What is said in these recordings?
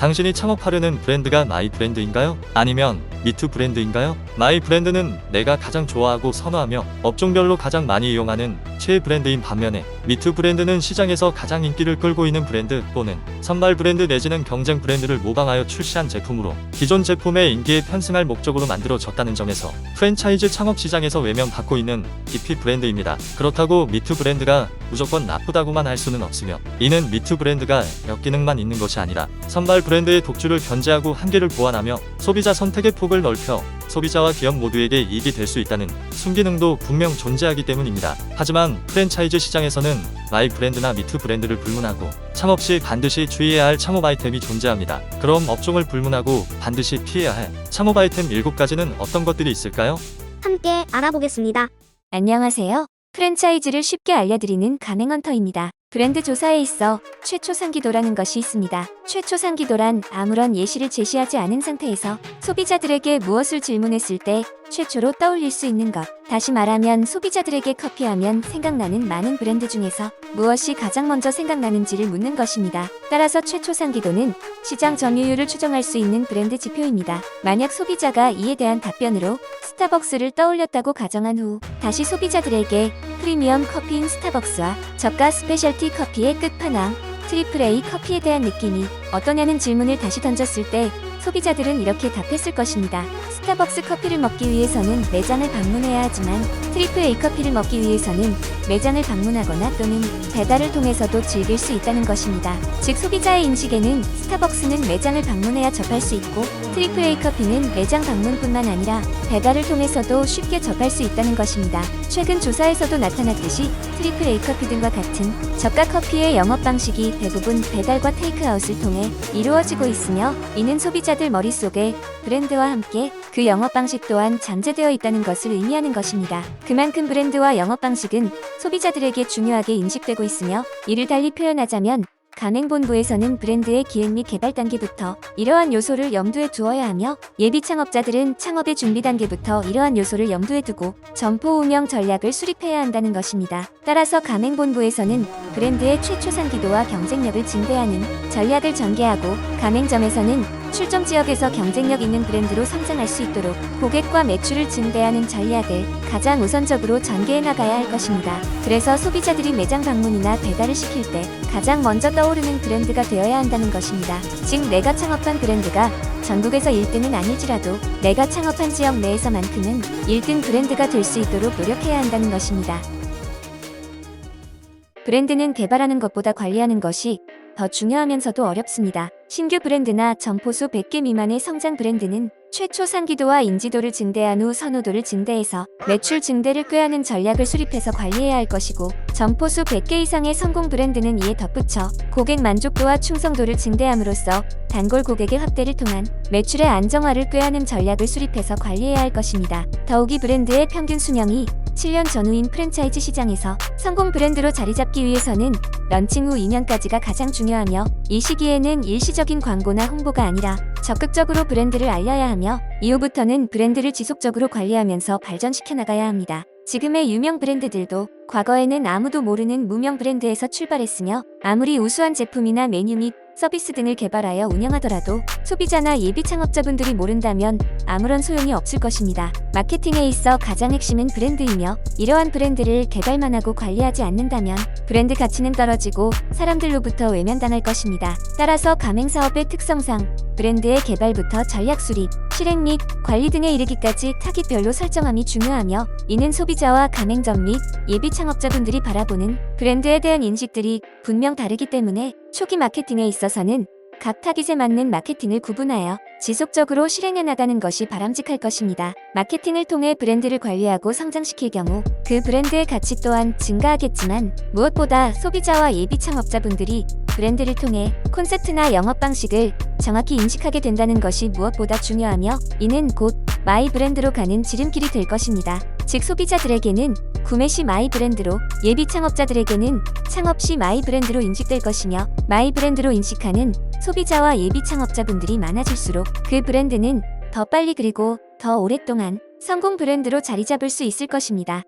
당신이 창업하려는 브랜드가 마이 브랜드인가요? 아니면 미투 브랜드인가요? 마이 브랜드는 내가 가장 좋아하고 선호하며 업종별로 가장 많이 이용하는 최애 브랜드인 반면에 미투 브랜드는 시장에서 가장 인기를 끌고 있는 브랜드 또는 선발 브랜드 내지는 경쟁 브랜드를 모방하여 출시한 제품으로 기존 제품의 인기에 편승할 목적으로 만들어졌다는 점에서 프랜차이즈 창업 시장에서 외면받고 있는 기피 브랜드입니다. 그렇다고 미투 브랜드가 무조건 나쁘다고만 할 수는 없으며 이는 미투 브랜드가 역기능만 있는 것이 아니라 선발 브랜드의 독주를 견제하고 한계를 보완하며 소비자 선택의 폭을 넓혀 소비자와 기업 모두에게 이익이 될 수 있다는 순기능도 분명 존재하기 때문입니다. 하지만 프랜차이즈 시장에서는 마이 브랜드나 미투 브랜드를 불문하고 창업 시 반드시 주의해야 할 창업 아이템이 존재합니다. 그럼 업종을 불문하고 반드시 피해야 할 창업 아이템 7가지는 어떤 것들이 있을까요? 함께 알아보겠습니다. 안녕하세요. 프랜차이즈를 쉽게 알려드리는 가맹헌터입니다. 브랜드 조사에 있어 최초 상기도라는 것이 있습니다. 최초 상기도란 아무런 예시를 제시하지 않은 상태에서 소비자들에게 무엇을 질문했을 때 최초로 떠올릴 수 있는 것. 다시 말하면 소비자들에게 커피하면 생각나는 많은 브랜드 중에서 무엇이 가장 먼저 생각나는지를 묻는 것입니다. 따라서 최초 상기도는 시장 점유율을 추정할 수 있는 브랜드 지표입니다. 만약 소비자가 이에 대한 답변으로 스타벅스를 떠올렸다고 가정한 후 다시 소비자들에게 프리미엄 커피인 스타벅스와 저가 스페셜티 커피의 끝판왕 트리플 A 커피에 대한 느낌이 어떠냐는 질문을 다시 던졌을 때 소비자들은 이렇게 답했을 것입니다. 스타벅스 커피를 먹기 위해서는 매장을 방문해야 하지만 트리플 A 커피를 먹기 위해서는 매장을 방문하거나 또는 배달을 통해서도 즐길 수 있다는 것입니다. 즉 소비자의 인식에는 스타벅스는 매장을 방문해야 접할 수 있고 트리플 A 커피는 매장 방문뿐만 아니라 배달을 통해서도 쉽게 접할 수 있다는 것입니다. 최근 조사에서도 나타났듯이 트리플 A 커피 등과 같은 저가 커피의 영업 방식이 대부분 배달과 테이크아웃을 통해 이루어지고 있으며 이는 소비자들 머릿속에 브랜드와 함께 그 영업 방식 또한 잠재되어 있다는 것을 의미하는 것입니다. 그만큼 브랜드와 영업 방식은 소비자들에게 중요하게 인식되고 있으며 이를 달리 표현하자면 가맹본부에서는 브랜드의 기획 및 개발 단계부터 이러한 요소를 염두에 두어야 하며 예비 창업자들은 창업의 준비 단계부터 이러한 요소를 염두에 두고 점포 운영 전략을 수립해야 한다는 것입니다. 따라서 가맹본부에서는 브랜드의 최초 상기도와 경쟁력을 증대하는 전략을 전개하고 가맹점에서는 출점 지역에서 경쟁력 있는 브랜드로 성장할 수 있도록 고객과 매출을 증대하는 전략을 가장 우선적으로 전개해 나가야 할 것입니다. 그래서 소비자들이 매장 방문이나 배달을 시킬 때 가장 먼저 떠오르는 브랜드가 되어야 한다는 것입니다. 즉 내가 창업한 브랜드가 전국에서 1등은 아닐지라도 내가 창업한 지역 내에서만큼은 1등 브랜드가 될 수 있도록 노력해야 한다는 것입니다. 브랜드는 개발하는 것보다 관리하는 것이 더 중요하면서도 어렵습니다. 신규 브랜드나 점포수 100개 미만의 성장 브랜드는 최초 상기도와 인지도를 증대한 후 선호도를 증대해서 매출 증대를 꾀하는 전략을 수립해서 관리해야 할 것이고 점포수 100개 이상의 성공 브랜드는 이에 덧붙여 고객 만족도와 충성도를 증대함으로써 단골 고객의 확대를 통한 매출의 안정화를 꾀하는 전략을 수립해서 관리해야 할 것입니다. 더욱이 브랜드의 평균 수명이 7년 전후인 프랜차이즈 시장에서 성공 브랜드로 자리 잡기 위해서는 런칭 후 2년까지가 가장 중요하며 이 시기에는 일시적인 광고나 홍보가 아니라 적극적으로 브랜드를 알려야 하며 이후부터는 브랜드를 지속적으로 관리하면서 발전시켜 나가야 합니다. 지금의 유명 브랜드들도 과거에는 아무도 모르는 무명 브랜드에서 출발했으며 아무리 우수한 제품이나 메뉴 및 서비스 등을 개발하여 운영하더라도 소비자나 예비 창업자분들이 모른다면 아무런 소용이 없을 것입니다. 마케팅에 있어 가장 핵심은 브랜드이며 이러한 브랜드를 개발만 하고 관리하지 않는다면 브랜드 가치는 떨어지고 사람들로부터 외면당할 것입니다. 따라서 가맹사업의 특성상 브랜드의 개발부터 전략 수립, 실행 및 관리 등에 이르기까지 타깃별로 설정함이 중요하며 이는 소비자와 가맹점 및 예비 창업자분들이 바라보는 브랜드에 대한 인식들이 분명 다르기 때문에 초기 마케팅에 있어서는 각 타깃에 맞는 마케팅을 구분하여 지속적으로 실행해 나가는 것이 바람직할 것입니다. 마케팅을 통해 브랜드를 관리하고 성장시킬 경우 그 브랜드의 가치 또한 증가하겠지만 무엇보다 소비자와 예비 창업자분들이 브랜드를 통해 콘셉트나 영업 방식을 정확히 인식하게 된다는 것이 무엇보다 중요하며 이는 곧 마이 브랜드로 가는 지름길이 될 것입니다. 즉 소비자들에게는 구매 시 마이 브랜드로 예비 창업자들에게는 창업 시 마이 브랜드로 인식될 것이며 마이 브랜드로 인식하는 소비자와 예비 창업자분들이 많아질수록 그 브랜드는 더 빨리 그리고 더 오랫동안 성공 브랜드로 자리 잡을 수 있을 것입니다.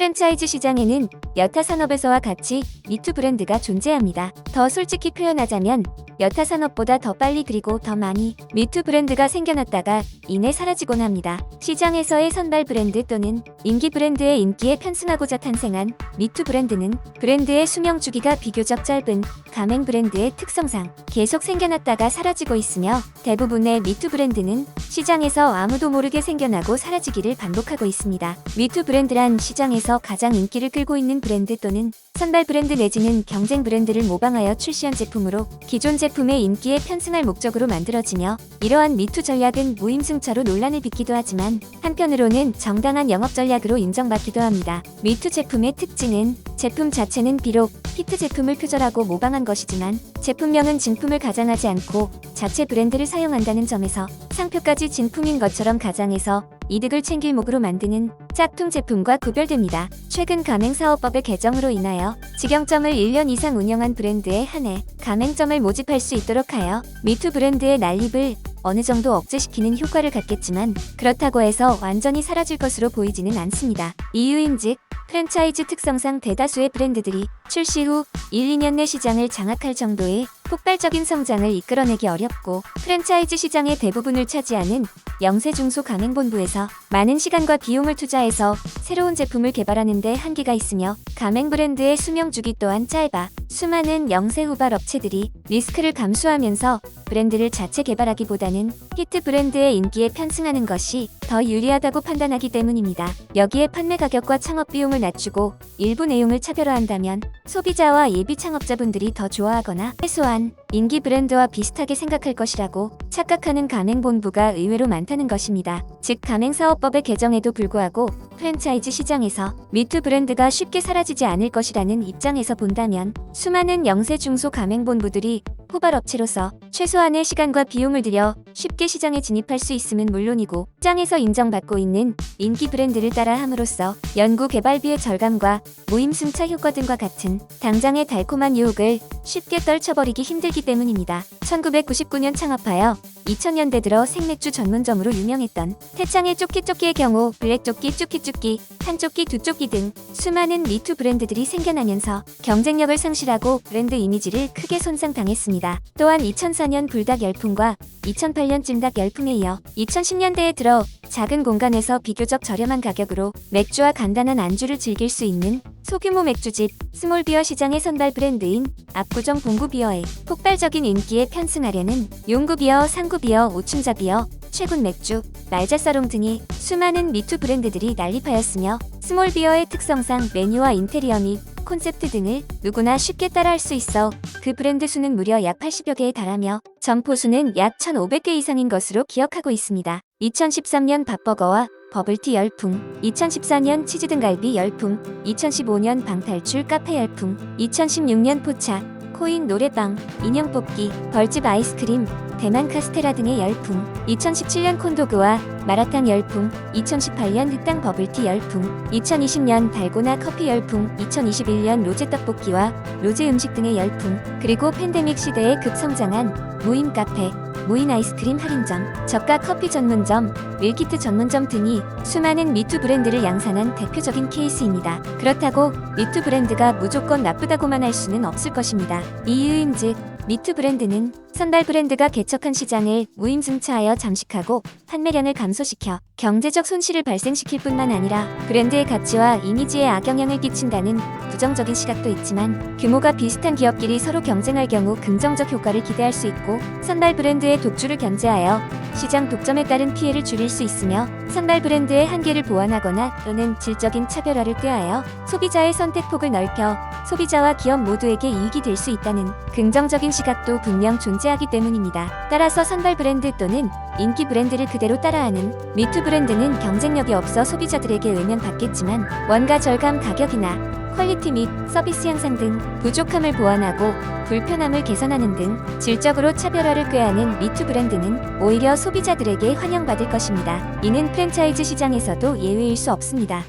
프랜차이즈 시장에는 여타 산업에서와 같이 미투 브랜드가 존재합니다. 더 솔직히 표현하자면 여타 산업보다 더 빨리 그리고 더 많이 미투 브랜드가 생겨났다가 이내 사라지곤 합니다. 시장에서의 선발 브랜드 또는 인기 브랜드의 인기에 편승하고자 탄생한 미투 브랜드는 브랜드의 수명 주기가 비교적 짧은 가맹 브랜드의 특성상 계속 생겨났다가 사라지고 있으며 대부분의 미투 브랜드는 시장에서 아무도 모르게 생겨나고 사라지기를 반복하고 있습니다. 미투 브랜드란 시장에 서 가장 인기를 끌고 있는 브랜드 또는 선발 브랜드 내지는 경쟁 브랜드를 모방하여 출시한 제품으로 기존 제품의 인기에 편승할 목적으로 만들어지며 이러한 미투 전략은 무임승차로 논란을 빚기도 하지만 한편으로는 정당한 영업 전략으로 인정받기도 합니다. 미투 제품의 특징은 제품 자체는 비록 히트 제품을 표절하고 모방한 것이지만 제품명은 진품을 가장하지 않고 자체 브랜드를 사용한다는 점에서 상표까지 진품인 것처럼 가장해서 이득을 챙길 목으로 만드는 짝퉁 제품과 구별됩니다. 최근 가맹사업법의 개정으로 인하여 직영점을 1년 이상 운영한 브랜드에 한해 가맹점을 모집할 수 있도록 하여 미투 브랜드의 난립을 어느 정도 억제시키는 효과를 갖겠지만 그렇다고 해서 완전히 사라질 것으로 보이지는 않습니다. 이유인즉 프랜차이즈 특성상 대다수의 브랜드들이 출시 후 1, 2년 내 시장을 장악할 정도의 폭발적인 성장을 이끌어내기 어렵고 프랜차이즈 시장의 대부분을 차지하는 영세 중소 가맹본부에서 많은 시간과 비용을 투자해서 새로운 제품을 개발하는 데 한계가 있으며 가맹 브랜드의 수명 주기 또한 짧아 수많은 영세 후발 업체들이 리스크를 감수하면서 브랜드를 자체 개발하기보다는 히트 브랜드의 인기에 편승하는 것이 더 유리하다고 판단하기 때문입니다. 여기에 판매 가격과 창업 비용을 낮추고 일부 내용을 차별화한다면 소비자와 예비 창업자분들이 더 좋아하거나 최소한 인기 브랜드와 비슷하게 생각할 것이라고 착각하는 가맹본부가 의외로 많다는 것입니다. 즉 가맹사업법의 개정에도 불구하고 프랜차이즈 시장에서 미투 브랜드가 쉽게 사라지지 않을 것이라는 입장에서 본다면 수많은 영세 중소 가맹본부들이 후발업체로서 최소한의 시간과 비용을 들여 쉽게 시장에 진입할 수 있음은 물론이고 시장에서 인정받고 있는 인기 브랜드를 따라 함으로써 연구 개발비의 절감과 무임승차 효과 등과 같은 당장의 달콤한 유혹을 쉽게 떨쳐버리기 힘들기 때문입니다. 1999년 창업하여 2000년대 들어 생맥주 전문점으로 유명했던 태창의 쪼끼쪼끼의 경우 블랙쪼끼, 쭈끼쭈끼, 한쪼끼, 두쪼끼 등 수많은 미투 브랜드들이 생겨나면서 경쟁력을 상실하고 브랜드 이미지를 크게 손상당했습니다. 또한 2004년 불닭 열풍과 2008년 찜닭 열풍에 이어 2010년대에 들어 작은 공간에서 비교적 저렴한 가격으로 맥주와 간단한 안주를 즐길 수 있는 소규모 맥주집 스몰비어 시장의 선발 브랜드인 압구정 봉구비어의 폭발적인 인기에 편승하려는 용구비어, 상구비어, 오춘자비어, 최군 맥주, 말자사롱 등이 수많은 미투 브랜드들이 난립하였으며 스몰비어의 특성상 메뉴와 인테리어 및 콘셉트 등을 누구나 쉽게 따라할 수 있어 그 브랜드 수는 무려 약 80여 개에 달하며 점포 수는 약 1,500개 이상인 것으로 기억하고 있습니다. 2013년 밥버거와 버블티 열풍, 2014년 치즈 등갈비 열풍, 2015년 방탈출 카페 열풍, 2016년 포차, 코인 노래방, 인형 뽑기, 벌집 아이스크림, 대만 카스테라 등의 열풍, 2017년 콘도그와 마라탕 열풍, 2018년 흑당 버블티 열풍, 2020년 달고나 커피 열풍, 2021년 로제 떡볶이와 로제 음식 등의 열풍, 그리고 팬데믹 시대에 급성장한 무인 카페, 무인 아이스크림 할인점, 저가 커피 전문점, 밀키트 전문점 등이 수많은 미투 브랜드를 양산한 대표적인 케이스입니다. 그렇다고 미투 브랜드가 무조건 나쁘다고만 할 수는 없을 것입니다. 이유인즉 미투 브랜드는 선발 브랜드가 개척한 시장을 무임승차하여 잠식하고 판매량을 감소시켜 경제적 손실을 발생시킬 뿐만 아니라 브랜드의 가치와 이미지에 악영향을 끼친다는 부정적인 시각도 있지만 규모가 비슷한 기업끼리 서로 경쟁할 경우 긍정적 효과를 기대할 수 있고 선발 브랜드의 독주를 견제하여 시장 독점에 따른 피해를 줄일 수 있으며 선발 브랜드의 한계를 보완하거나 또는 질적인 차별화를 꾀하여 소비자의 선택폭을 넓혀 소비자와 기업 모두에게 이익이 될 수 있다는 긍정적인 시각도 분명 존재하기 때문입니다. 따라서 선발 브랜드 또는 인기 브랜드를 그대로 따라하는 미투 브랜드 는 경쟁력이 없어 소비자들에게 외면받겠지만 원가 절감 가격이나 퀄리티 및 서비스 향상 등 부족함을 보완하고 불편함을 개선하는 등 질적으로 차별화를 꾀하는 미투 브랜드는 오히려 소비자들에게 환영받을 것입니다. 이는 프랜차이즈 시장에서도 예외일 수 없습니다.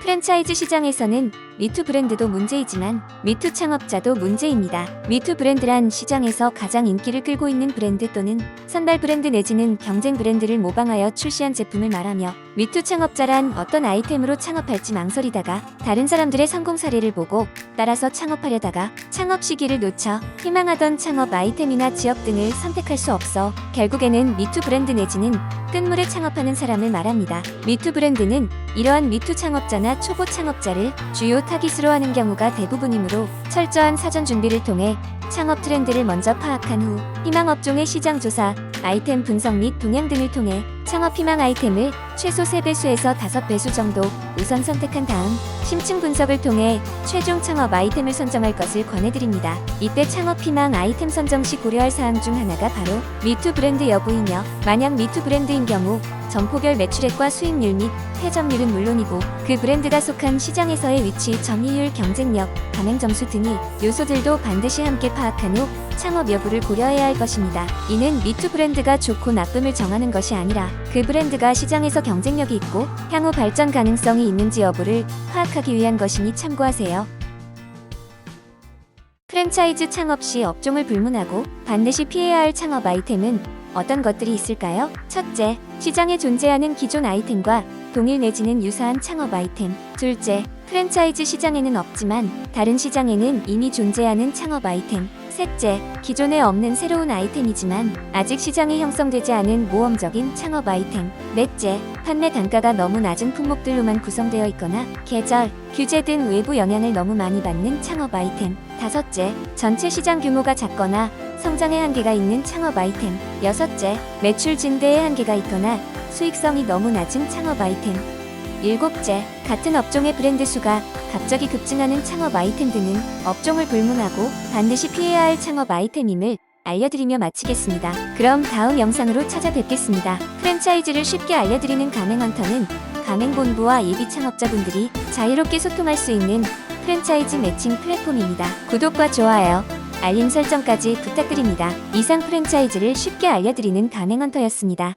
프랜차이즈 시장에서는 미투 브랜드도 문제이지만 미투 창업자도 문제입니다. 미투 브랜드란 시장에서 가장 인기를 끌고 있는 브랜드 또는 선발 브랜드 내지는 경쟁 브랜드를 모방하여 출시한 제품을 말하며 미투 창업자란 어떤 아이템으로 창업할지 망설이다가 다른 사람들의 성공 사례를 보고 따라서 창업하려다가 창업 시기를 놓쳐 희망하던 창업 아이템이나 지역 등을 선택할 수 없어 결국에는 미투 브랜드 내지는 끝물에 창업하는 사람을 말합니다. 미투 브랜드는 이러한 미투 창업자나 초보 창업자를 주요 타깃으로 하는 경우가 대부분이므로 철저한 사전 준비를 통해 창업 트렌드를 먼저 파악한 후 희망 업종의 시장 조사, 아이템 분석 및 동향 등을 통해 창업 희망 아이템을 최소 3배수에서 5배수 정도 우선 선택한 다음 심층 분석을 통해 최종 창업 아이템을 선정할 것을 권해드립니다. 이때 창업 희망 아이템 선정 시 고려할 사항 중 하나가 바로 미투 브랜드 여부이며 만약 미투 브랜드인 경우 점포별 매출액과 수익률 및 회전율은 물론이고 그 브랜드가 속한 시장에서의 위치, 점유율, 경쟁력, 가맹 점수 등의 요소들도 반드시 함께 파악한 후 창업 여부를 고려해야 할 것입니다. 이는 미투 브랜드가 좋고 나쁨을 정하는 것이 아니라 그 브랜드가 시장에서 경쟁력이 있고 향후 발전 가능성이 있는지 여부를 파악하기 위한 것이니 참고하세요. 프랜차이즈 창업 시 업종을 불문하고 반드시 피해야 할 창업 아이템은 어떤 것들이 있을까요? 첫째, 시장에 존재하는 기존 아이템과 동일 내지는 유사한 창업 아이템. 둘째, 프랜차이즈 시장에는 없지만 다른 시장에는 이미 존재하는 창업 아이템. 셋째, 기존에 없는 새로운 아이템이지만 아직 시장이 형성되지 않은 모험적인 창업 아이템. 넷째, 판매 단가가 너무 낮은 품목들로만 구성되어 있거나 계절, 규제 등 외부 영향을 너무 많이 받는 창업 아이템. 다섯째, 전체 시장 규모가 작거나 성장의 한계가 있는 창업 아이템. 여섯째, 매출 증대의 한계가 있거나 수익성이 너무 낮은 창업 아이템. 일곱째, 같은 업종의 브랜드 수가 갑자기 급증하는 창업 아이템 등은 업종을 불문하고 반드시 피해야 할 창업 아이템임을 알려드리며 마치겠습니다. 그럼 다음 영상으로 찾아뵙겠습니다. 프랜차이즈를 쉽게 알려드리는 가맹헌터는 가맹본부와 예비 창업자분들이 자유롭게 소통할 수 있는 프랜차이즈 매칭 플랫폼입니다. 구독과 좋아요, 알림 설정까지 부탁드립니다. 이상 프랜차이즈를 쉽게 알려드리는 가맹헌터였습니다.